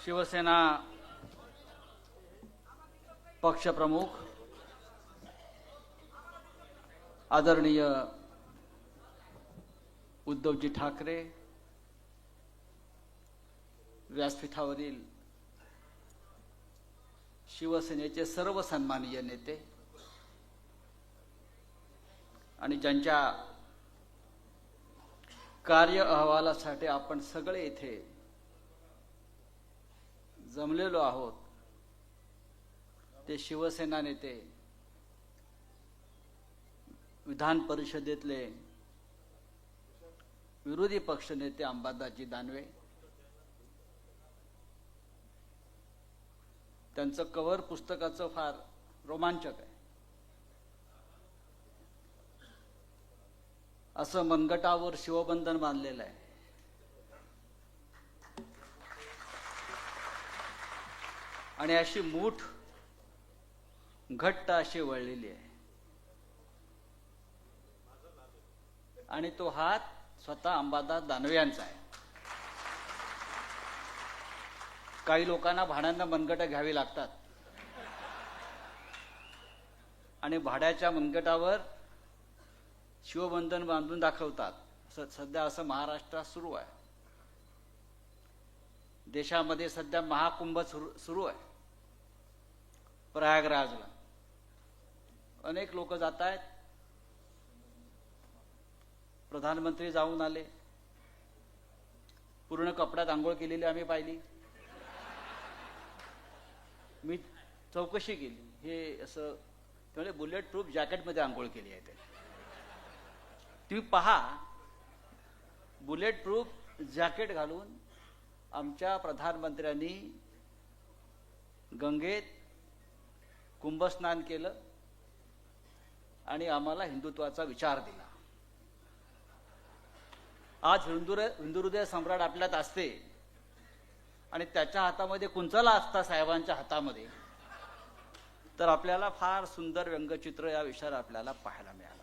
शिवसेना पक्षप्रमुख आदरणीय उद्धवजी ठाकरे व्यासपीठावरील शिवसेनेचे सर्व सन्माननीय नेते आणि ज्यांच्या कार्य अहवालासाठी आपण सगळे इथे जमलेलो आहोत. ते शिवसेना नेते विधान परिषदेतले विरोधी पक्षनेते अंबादाजी दानवे. त्यांचं कव्हर पुस्तकाचं फार रोमांचक आहे. असं मनगटावर शिवबंधन बांधलेलं आहे. आणि अशी मूठ घट्ट अशी वळलेली आहे. आणि तो हात स्वतः अंबादास दानवे यांचा आहे. काही लोकांना भाड्यांना मनगट घ्यावी लागतात. आणि भाड्याच्या मनगटावर शिवबंधन बांधून दाखवतात. सध्या असं महाराष्ट्रात सुरू आहे. देशामध्ये सध्या महाकुंभ सुरू सुरू आहे. प्रयागराजला. अनेक लोक जात आहेत प्रधानमंत्री जाऊन आले. पूर्ण कपड्यात आंघोळ केलेली आम्ही पाहिली. मी चौकशी केली. हे असं त्यामुळे बुलेट प्रूफ जॅकेटमध्ये आंघोळ केली आहे तुम्ही पहा बुलेट प्रूफ जॅकेट घालून आमच्या प्रधानमंत्र्यांनी गंगेत कुंभस्नान केलं आणि आम्हाला हिंदुत्वाचा विचार दिला. आज हिंदुर हिंदुहृदय सम्राट आपल्यात असते आणि त्याच्या हातामध्ये कुंचला असता साहेबांच्या हातामध्ये तर आपल्याला फार सुंदर व्यंगचित्र या विषयावर आपल्याला पाहायला मिळालं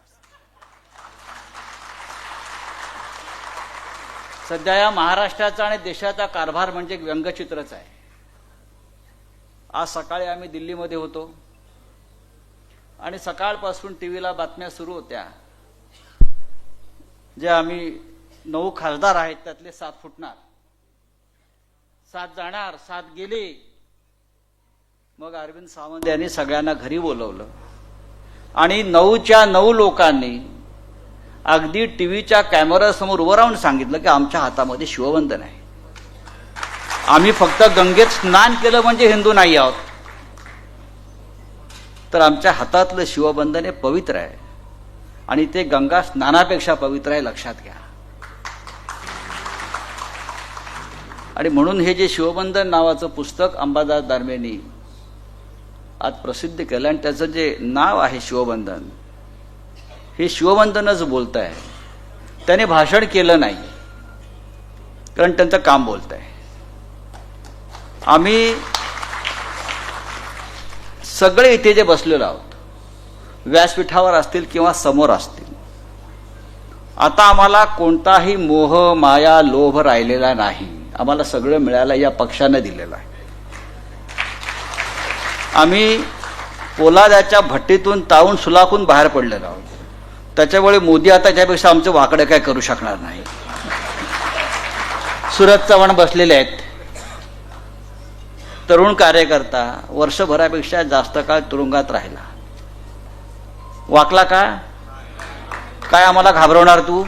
सध्या या महाराष्ट्राचा आणि देशाचा कारभार म्हणजे व्यंगचित्रच आहे. आज सकाळी आम्ही दिल्लीमध्ये होतो. आणि सकाळपासून टी व्हीला बातम्या सुरू होत्या. जे आम्ही नऊ खासदार आहेत त्यातले सात फुटणार. सात जाणार सात गेले. मग अरविंद सावंत यांनी सगळ्यांना घरी बोलवलं. आणि नऊच्या नऊ लोकांनी अगदी टीव्हीच्या कॅमेरासमोर उभं राहून सांगितलं की आमच्या हातामध्ये शिवबंधन आहे. आम्ही फक्त गंगेत स्नान केलं म्हणजे हिंदू नाही आहोत. तर आमच्या हातातलं शिवबंधन हे पवित्र आहे. आणि ते गंगा स्नानापेक्षा पवित्र आहे लक्षात घ्या. आणि म्हणून हे जे शिवबंधन नावाचं पुस्तक अंबादास दानवेनी आज प्रसिद्ध केलं आणि त्याचं जे नाव आहे शिवबंधन हे शिवबंधनच बोलत आहे त्याने भाषण केलं नाही कारण त्यांचं काम बोलत आहे आम्ही सगळे इथे जे बसलेलो आहोत व्यासपीठावर असतील किंवा समोर असतील आता आम्हाला कोणताही मोह माया लोभ राहिलेला नाही. आम्हाला सगळं मिळालं या पक्षानं दिलेलं आहे. आम्ही पोलादाच्या भट्टीतून ताऊन सुलाखून बाहेर पडलेलो आहोत. त्याच्यामुळे मोदी आता त्यापेक्षा आमचं वाकडं काय करू शकणार नाही. सुरत चव्हाण बसलेले आहेत. तरुण कार्यकर्ता वर्षभरापेक्षा जास्त काळ तुरुंगात राहिला. वाकला का? काय आम्हाला घाबरवणार तू?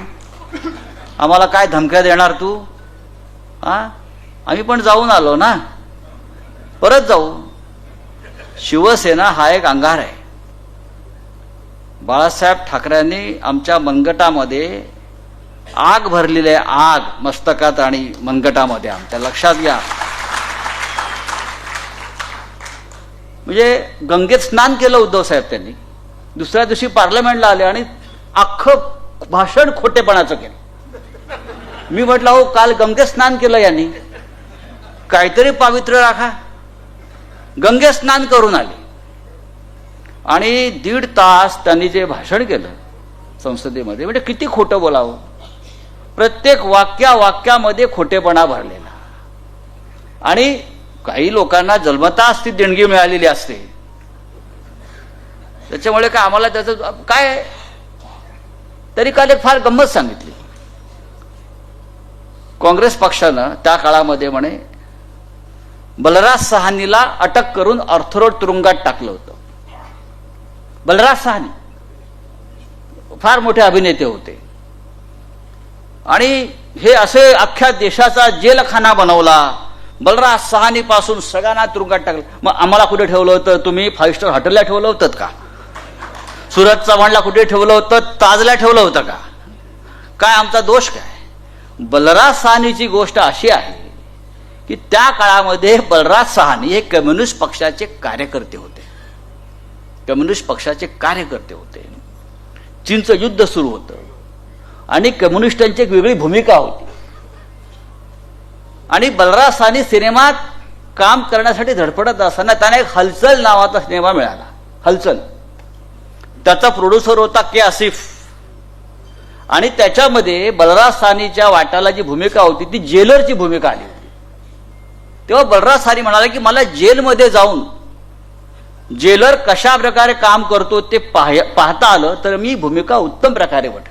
आम्हाला काय धमक्या देणार तू? हा आम्ही पण जाऊन आलो ना. परत जाऊ. शिवसेना हा एक अंगार आहे. बाळासाहेब ठाकरेंनी आमच्या मनगटामध्ये आग भरलेली आहे. आग मस्तकात आणि मनगटामध्ये. आमच्या लक्षात घ्या. म्हणजे गंगेत स्नान केलं उद्धव साहेब त्यांनी. दुसऱ्या दिवशी पार्लमेंटला आले आणि अख्खं भाषण खोटेपणाचं केलं. मी म्हटलं अहो काल गंगेत स्नान केलं यांनी. काहीतरी पावित्र्य राखा. गंगेत स्नान करून आले. आणि दीड तास त्यांनी जे भाषण केलं संसदेमध्ये म्हणजे किती खोटं बोलावं. प्रत्येक वाक्या वाक्यामध्ये खोटेपणा भरलेला. आणि काही लोकांना जन्मता ती देणगी मिळालेली असते. त्याच्यामुळे काय आम्हाला त्याचं काय? तरी काल एक फार गंमत सांगितली. काँग्रेस पक्षानं त्या काळामध्ये म्हणे बलराज सहानीला अटक करून अर्थरोड तुरुंगात टाकलं होतं. बलराज सहानी फार मोठे अभिनेते होते. आणि हे असे अख्ख्या देशाचा जेलखाना बनवला. बलराज सहानी पासून सगळ्यांना तुरुंगात टाकलं. मग आम्हाला कुठे ठेवलं होतं? तुम्ही फाईव्ह स्टार हॉटेलला ठेवलं होतं का? सुरत चव्हाणला कुठे ठेवलं होतं? ताजला ठेवलं होतं का? काय आमचा दोष काय? बलराज सहानीची गोष्ट अशी आहे की त्या काळामध्ये बलराज सहानी हे कम्युनिस्ट पक्षाचे कार्यकर्ते होते. कम्युनिस्ट पक्षाचे कार्यकर्ते होते. चीनचं युद्ध सुरू होतं. आणि कम्युनिस्टांची एक वेगळी भूमिका होती. आणि बलराज सानी सिनेमात काम करण्यासाठी धडपडत असताना त्याने एक हलचल नावाचा सिनेमा मिळाला. हलचल. त्याचा प्रोड्युसर होता के आसिफ. आणि त्याच्यामध्ये बलराज सानीच्या वाटाला जी भूमिका होती ती जेलरची भूमिका आली होती. तेव्हा बलराज सानी म्हणाला की मला जेलमध्ये जाऊन जेलर कशा प्रकारे काम करतो ते पाहता आलं तर मी भूमिका उत्तम प्रकारे वट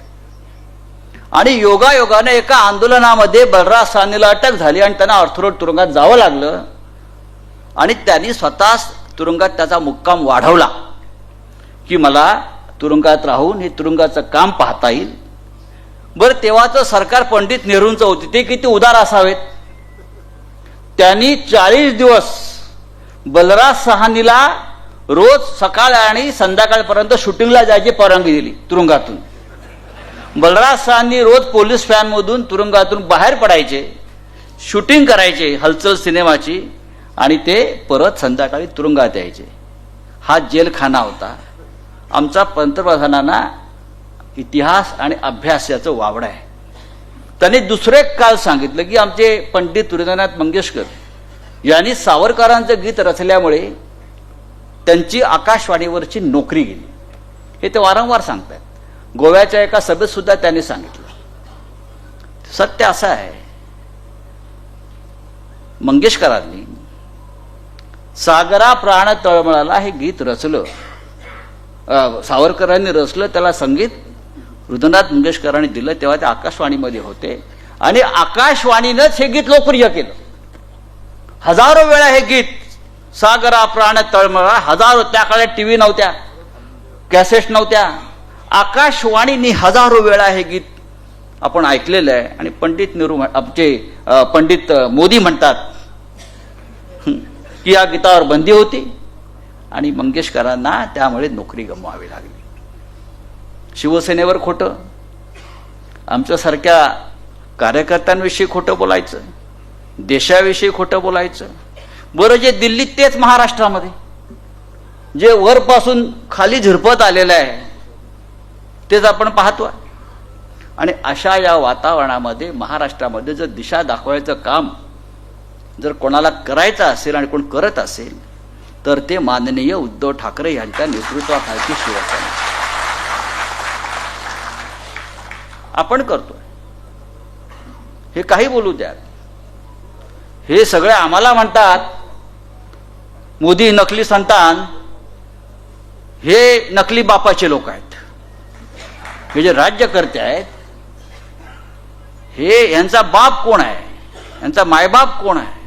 आणि योगायोगाने एका आंदोलनामध्ये बलराज सानीला अटक झाली आणि त्यांना अर्थरोड तुरुंगात जावं लागलं. आणि त्यांनी स्वतःच तुरुंगात त्याचा मुक्काम वाढवला की मला तुरुंगात राहून हे तुरुंगाचं काम पाहता येईल. बरं तेव्हाचं सरकार पंडित नेहरूंचं होते. ते किती उदार असावेत. त्यांनी चाळीस दिवस बलराज सहानीला रोज सकाळ आणि संध्याकाळपर्यंत शूटिंगला जायची परवानगी दिली तुरुंगातून. बलराज सहानी रोज पोलीस फॅनमधून तुरुंगातून बाहेर पडायचे शूटिंग करायचे हलचल सिनेमाची आणि ते परत संध्याकाळी तुरुंगात यायचे. हा जेलखाना होता. आमचा पंतप्रधानांना इतिहास आणि अभ्यास याचं वावड आहे. त्यांनी दुसरे काल सांगितलं की आमचे पंडित तुरेंद्रनाथ मंगेशकर यांनी सावरकरांचं गीत रचल्यामुळे त्यांची आकाशवाणीवरची नोकरी गेली. हे ते वारंवार सांगतात गोव्याच्या एका सभेत सुद्धा त्यांनी सांगितलं. सत्य असं आहे. मंगेशकरांनी सागरा प्राण तळमळाला हे गीत रचलं. सावरकरांनी रचलं त्याला संगीत हृदयनाथ मंगेशकरांनी दिलं तेव्हा ते आकाशवाणीमध्ये होते. आणि आकाशवाणीनंच हे गीत लोकप्रिय केलं. हजारो वेळा हे गीत सागरा प्राण तळमळा हजारो त्या काळात टीव्ही नव्हत्या कॅसेट नव्हत्या. आकाशवाणीने हजारो वेळा हे गीत आपण ऐकलेलं आहे आणि पंडित नेहरू आमचे पंडित मोदी म्हणतात की या गीतावर बंदी होती आणि मंगेशकरांना त्यामुळे नोकरी गमवावी लागली. शिवसेनेवर खोटं आमच्यासारख्या कार्यकर्त्यांविषयी खोटं बोलायचं देशाविषयी खोटं बोलायचं. बरं जे दिल्लीत तेच महाराष्ट्रामध्ये जे वरपासून खाली झिरपत आलेलं आहे तेच आपण पाहतो आणि अशा या वातावरणामध्ये महाराष्ट्रामध्ये जर दिशा दाखवायचं काम जर कोणाला करायचं असेल आणि कोण करत असेल तर ते माननीय उद्धव ठाकरे यांच्या नेतृत्वाखालची शिवसेना. आपण करतोय. हे काही बोलू द्या. हे सगळे आम्हाला म्हणतात मोदी नकली संतान हे नकली बापाचे लोक आहेत. हे जे राज्यकर्ते आहेत हे यांचा बाप कोण आहे? यांचा मायबाप कोण आहे?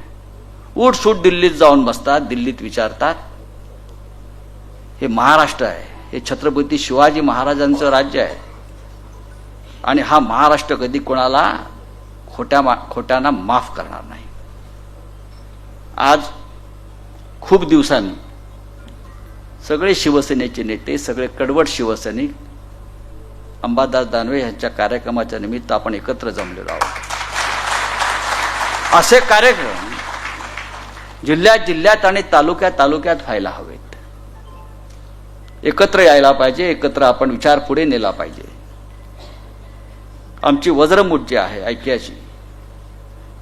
उठ सूट दिल्लीत जाऊन बसतात दिल्लीत विचारतात. हे महाराष्ट्र आहे. हे छत्रपती शिवाजी महाराजांचं राज्य आहे. आणि हा महाराष्ट्र कधी कोणाला खोट्या मा खोट्यांना माफ करणार नाही. आज खूप दिवसांनी सगळे शिवसेनेचे नेते सगळे कडवट शिवसैनिक अंबादास दानवे यांच्या कार्यक्रमाच्या निमित्त आपण एकत्र जमलेलो आहोत. असे कार्यक्रम जिल्ह्यात जिल्ह्यात आणि तालुक्यात तालुक्यात व्हायला हवेत. एकत्र यायला पाहिजे एकत्र आपण विचार पुढे नेला पाहिजे. आमची वज्रमूठ जी आहे ऐक्याची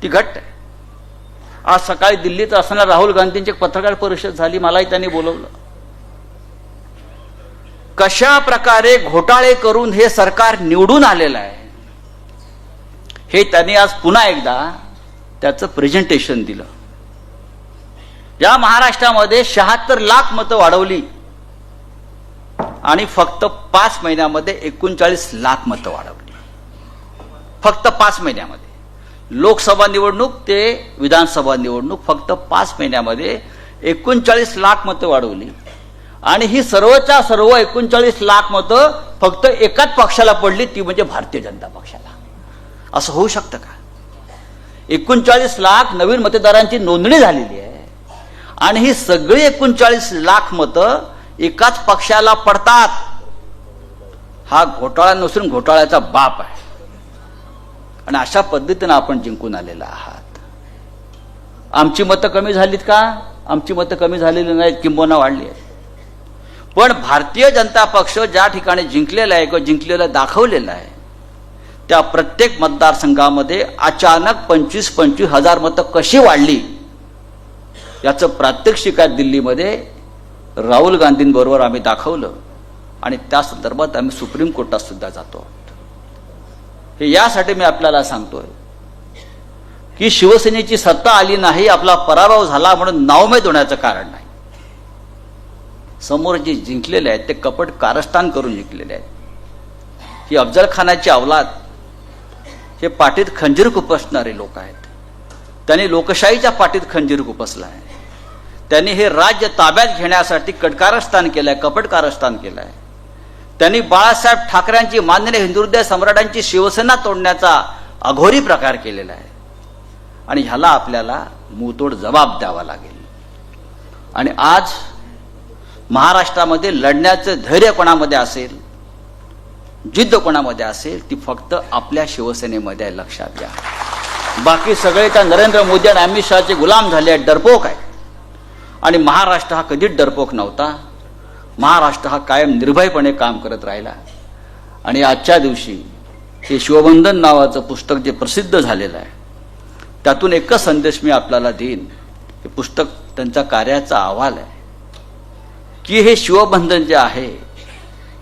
ती घट्ट आहे. आज सकाळी दिल्लीत असताना राहुल गांधींची पत्रकार परिषद झाली मलाही त्यांनी बोलवलं. कशा प्रकारे घोटाळे करून हे सरकार निवडून आलेलं आहे हे त्यांनी आज पुन्हा एकदा त्याचं प्रेझेंटेशन दिलं. या महाराष्ट्रामध्ये शहात्तर लाख मतं वाढवली आणि फक्त पाच महिन्यामध्ये एकोणचाळीस लाख मतं वाढवली. फक्त पाच महिन्यामध्ये. लोकसभा निवडणूक ते विधानसभा निवडणूक फक्त पाच महिन्यामध्ये एकोणचाळीस लाख मतं वाढवली. आणि ही सर्वच्या सर्व एकोणचाळीस लाख मतं फक्त एकाच पक्षाला पडली ती म्हणजे भारतीय जनता पक्षाला. असं होऊ शकतं का? एकोणचाळीस लाख नवीन मतदारांची नोंदणी झालेली आहे. आणि ही सगळी एकोणचाळीस लाख मतं एकाच पक्षाला पडतात. हा घोटाळा नसून घोटाळ्याचा बाप आहे. आणि अशा पद्धतीनं आपण जिंकून आलेला आहात. आमची मतं कमी झालीत का? आमची मतं कमी झालेली नाहीत किंबोना वाढली आहेत. पण भारतीय जनता पक्ष ज्या ठिकाणी जिंकलेला आहे किंवा जिंकलेलं दाखवलेलं आहे त्या प्रत्येक मतदारसंघामध्ये अचानक पंचवीस पंचवीस हजार मतं कशी वाढली याचं प्रात्यक्षिक आहे दिल्लीमध्ये राहुल गांधींबरोबर आम्ही दाखवलं. आणि त्या संदर्भात आम्ही सुप्रीम कोर्टात सुद्धा जातो हे यासाठी मी आपल्याला सांगतोय की शिवसेनेची सत्ता आली नाही आपला पराभव झाला म्हणून नावमेद होण्याचं कारण नाही. समोर जे जिंकलेले आहेत ते कपट कारस्थान करून जिंकलेले आहेत. ही अफजल खानाची अवलाद हे पाठीत खंजीर खुपसणारे लोक आहेत. त्यांनी लोकशाहीच्या पाठीत खंजीर खुपसला आहे त्यांनी हे राज्य ताब्यात घेण्यासाठी कटकारस्थान केलंय कपट कारस्थान केलंय. त्यांनी बाळासाहेब ठाकरेंची माननीय हिंदुहृदय सम्राटांची शिवसेना तोडण्याचा अघोरी प्रकार केलेला आहे. आणि ह्याला आपल्याला मुतोड जबाब द्यावा लागेल. आणि आज महाराष्ट्रामध्ये लढण्याचं धैर्य कोणामध्ये असेल जिद्द कोणामध्ये असेल ती फक्त आपल्या शिवसेनेमध्ये आहे लक्षात घ्या. बाकी सगळे त्या नरेंद्र मोदी आणि अमित शहाचे गुलाम झाले आहेत डरपोक आहे. आणि महाराष्ट्र हा कधीच डरपोक नव्हता. महाराष्ट्र हा कायम निर्भयपणे काम करत राहिला. आणि आजच्या दिवशी हे शिवबंधन नावाचं पुस्तक जे प्रसिद्ध झालेलं आहे त्यातून एकच संदेश मी आपल्याला देईन. हे पुस्तक त्यांच्या कार्याचा अहवाल आहे. की हे शिवबंधन जे आहे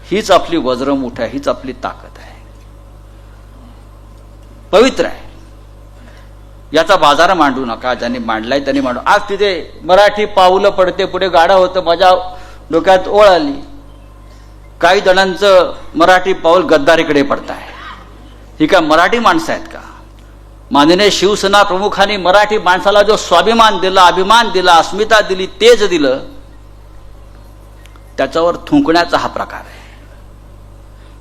हीच आपली वज्रमुठ आहे हीच आपली ताकद आहे. पवित्र आहे. याचा बाजार मांडू नका ज्यांनी मांडलाय त्यांनी मांडू. आज तिथे मराठी पाऊलं पडते पुढे गाडा होतं माझ्या डोक्यात ओळ आली. काही जणांचं मराठी पाऊल गद्दारीकडे पडत आहे ही काय मराठी माणसं आहेत का? माननीय शिवसेना प्रमुखांनी मराठी माणसाला जो स्वाभिमान दिला अभिमान दिला अस्मिता दिली तेज दिलं त्याच्यावर थुंकण्याचा हा प्रकार आहे.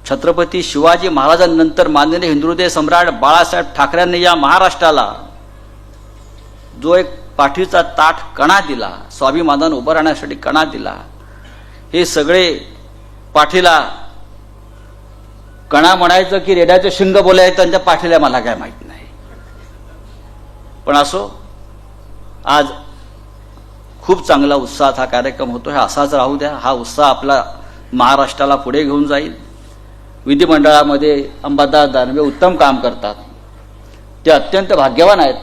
छत्रपती शिवाजी महाराजांनंतर माननीय हिंदुहृदय सम्राट बाळासाहेब ठाकरेंनी या महाराष्ट्राला जो एक पाठीचा ताठ कणा दिला स्वाभिमानानं उभं राहण्यासाठी कणा दिला हे सगळे पाठीला कणा म्हणायचं की रेड्याचं शिंग बोलायचं त्यांच्या पाठीला मला काय माहीत नाही. पण असो आज खूप चांगला उत्साहात हा कार्यक्रम होतो. हा असाच राहू द्या. हा उत्साह आपला महाराष्ट्राला पुढे घेऊन जाईल. विधिमंडळामध्ये अंबादास दानवे उत्तम काम करतात. ते अत्यंत भाग्यवान आहेत.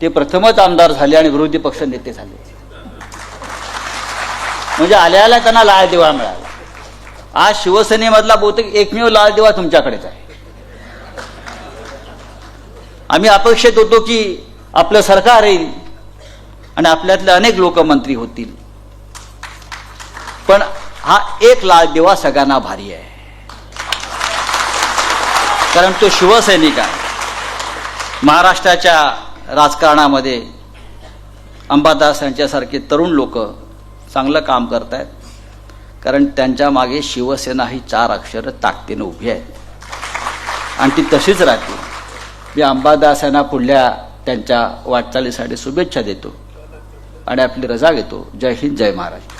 ते प्रथमच आमदार झाले आणि विरोधी पक्ष नेते झाले. म्हणजे आल्याला त्यांना लाल दिवा मिळाला. आज शिवसेनेमधला बहुतेक एकमेव लाल दिवा तुमच्याकडेच आहे. आम्ही अपेक्षित होतो की आपलं सरकार येईल. आणि आपल्यातले अनेक लोक मंत्री होतील. पण हा एक लाल दिवा सगळ्यांना भारी आहे. कारण तो शिवसैनिक आहे. महाराष्ट्राच्या राजकारणामध्ये अंबादास यांच्यासारखे तरुण लोक चांगलं काम करत आहेत कारण त्यांच्या मागे शिवसेना ही चार अक्षरं ताकदीनं उभी आहेत. आणि ती तशीच राहते मी अंबादास यांना पुढल्या त्यांच्या वाटचालीसाठी शुभेच्छा देतो. आणि आपली रजा घेतो. जय हिंद जय महाराज.